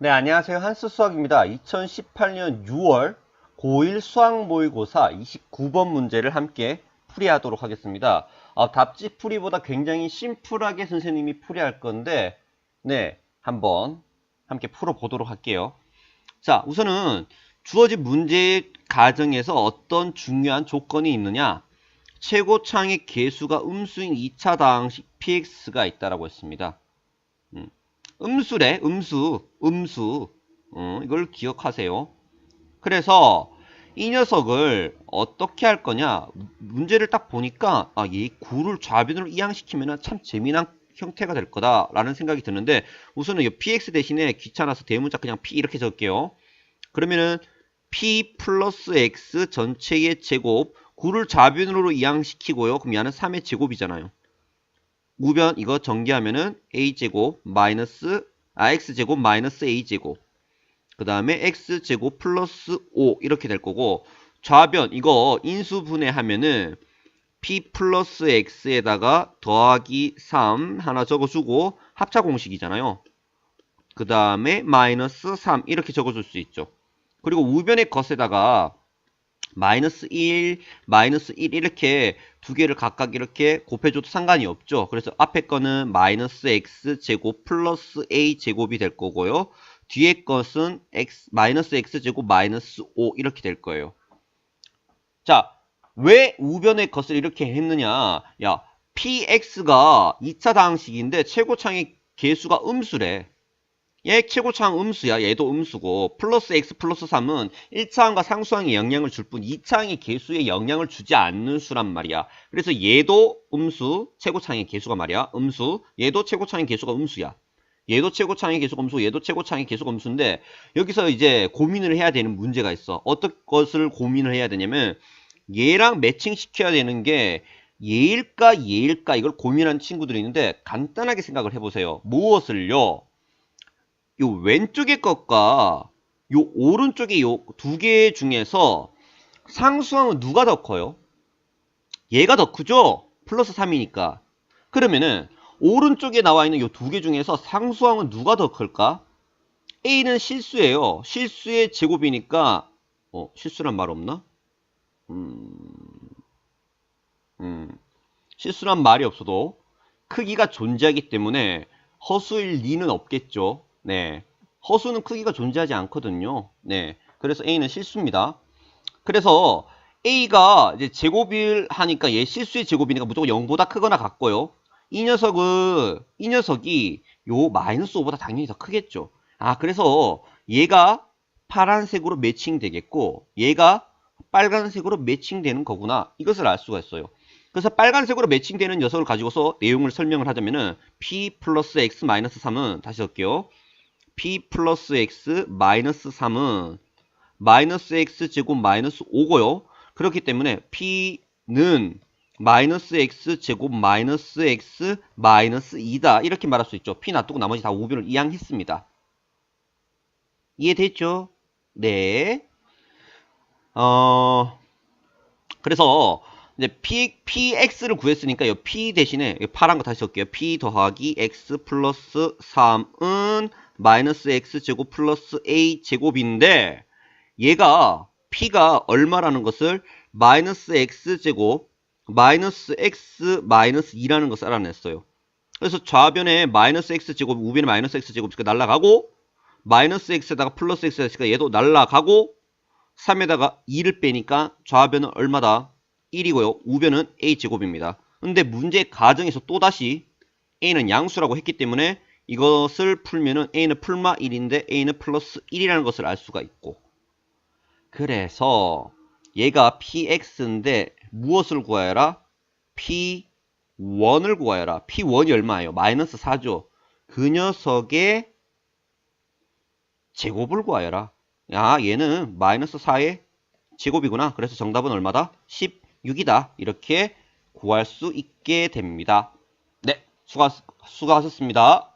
네, 안녕하세요. 한스 수학입니다. 2018년 6월 고1 수학 모의고사 29번 문제를 함께 풀이하도록 하겠습니다. 어, 답지 풀이보다 굉장히 심플하게 선생님이 풀이할 건데, 네, 한번 함께 풀어보도록 할게요. 자, 우선은 주어진 문제 가정에서 어떤 중요한 조건이 있느냐? 최고창의 개수가 음수인 2차 다항식 px가 있다라고 했습니다. 음. 음수래, 음수, 음수. 어, 이걸 기억하세요. 그래서 이 녀석을 어떻게 할 거냐? 문제를 딱 보니까 아, 얘 9를 좌변으로 이항시키면 참 재미난 형태가 될 거다라는 생각이 드는데 우선은 이 px 대신에 귀찮아서 대문자 그냥 p 이렇게 적을게요. 그러면은 p 플러스 x 전체의 제곱 9를 좌변으로 이항시키고요. 그럼 얘는 3의 제곱이잖아요. 우변 이거 전개하면은 a제곱 마이너스 아 x제곱 마이너스 a제곱 그 다음에 x제곱 플러스 5 이렇게 될 거고 좌변 이거 인수분해하면은 p 플러스 x에다가 더하기 3 하나 적어주고 합차 공식이잖아요. 그 다음에 마이너스 3 이렇게 적어줄 수 있죠. 그리고 우변의 것에다가 마이너스 1, 마이너스 1 이렇게 두 개를 각각 이렇게 곱해줘도 상관이 없죠. 그래서 앞에 거는 마이너스 x 제곱 플러스 a 제곱이 될 거고요. 뒤에 것은 x 마이너스 x 제곱 마이너스 5 이렇게 될 거예요. 자, 왜 우변의 것을 이렇게 했느냐? 야, px가 2차 다항식인데 최고창의 개수가 음수래. 얘 최고차항 음수야. 얘도 음수고 플러스 x 플러스 3은 1차항과 상수항에 영향을 줄 뿐 2차항의 개수에 영향을 주지 않는 수란 말이야. 그래서 얘도 음수, 최고차항의 개수가 말이야. 음수. 얘도 최고차항의 개수가 음수야. 얘도 최고차항의 개수가 음수, 얘도 최고차항의 개수가 음수인데 여기서 이제 고민을 해야 되는 문제가 있어. 어떤 것을 고민을 해야 되냐면 얘랑 매칭시켜야 되는 게 얘일까 얘일까 이걸 고민하는 친구들이 있는데 간단하게 생각을 해보세요. 무엇을요? 요 왼쪽의 것과 요 오른쪽의 요 두 개 중에서 상수항은 누가 더 커요? 얘가 더 크죠? 플러스 3이니까. 그러면은 오른쪽에 나와 있는 요 두 개 중에서 상수항은 누가 더 클까? A는 실수예요. 실수의 제곱이니까 어, 실수란 말 없나? 음, 음, 실수란 말이 없어도 크기가 존재하기 때문에 허수일 리는 없겠죠. 네. 허수는 크기가 존재하지 않거든요. 네. 그래서 A는 실수입니다. 그래서 A가 이제 제곱을 하니까 얘 실수의 제곱이니까 무조건 0보다 크거나 같고요. 이 녀석은, 이 녀석이 요 마이너스 5보다 당연히 더 크겠죠. 아, 그래서 얘가 파란색으로 매칭되겠고, 얘가 빨간색으로 매칭되는 거구나. 이것을 알 수가 있어요. 그래서 빨간색으로 매칭되는 녀석을 가지고서 내용을 설명을 하자면은 p 플러스 x 마이너스 3은 다시 할게요. P 플러스 x 마이너스 3은 마이너스 x 제곱 마이너스 5고요. 그렇기 때문에 p는 마이너스 x 제곱 마이너스 x 마이너스 2다. 이렇게 말할 수 있죠. p 놔두고 나머지 다 우변을 이항했습니다. 이해됐죠? 네. 어, 그래서 이제 p, px를 구했으니까 이 p 대신에 이 파란 거 다시 적게요. p 더하기 x 플러스 3은 마이너스 x 제곱 플러스 a 제곱인데 얘가 p가 얼마라는 것을 마이너스 x 제곱 마이너스 x 마이너스 2라는 것을 알아냈어요. 그래서 좌변에 마이너스 x 제곱 우변에 마이너스 x 제곱이 날라가고 마이너스 x에다가 플러스 x가 얘도 날라가고 3에다가 2를 빼니까 좌변은 얼마다? 1이고요. 우변은 a제곱입니다. 근데 문제 가정에서 또다시 a는 양수라고 했기 때문에 이것을 풀면은 a는 풀마 1인데 a는 플러스 1이라는 것을 알 수가 있고 그래서 얘가 px인데 무엇을 구하여라? p1을 구하여라. p1이 얼마예요? 마이너스 4죠. 그 녀석의 제곱을 구하여라. 야 얘는 마이너스 4의 제곱이구나. 그래서 정답은 얼마다? 16이다. 이렇게 구할 수 있게 됩니다. 네, 수고, 수고하셨습니다.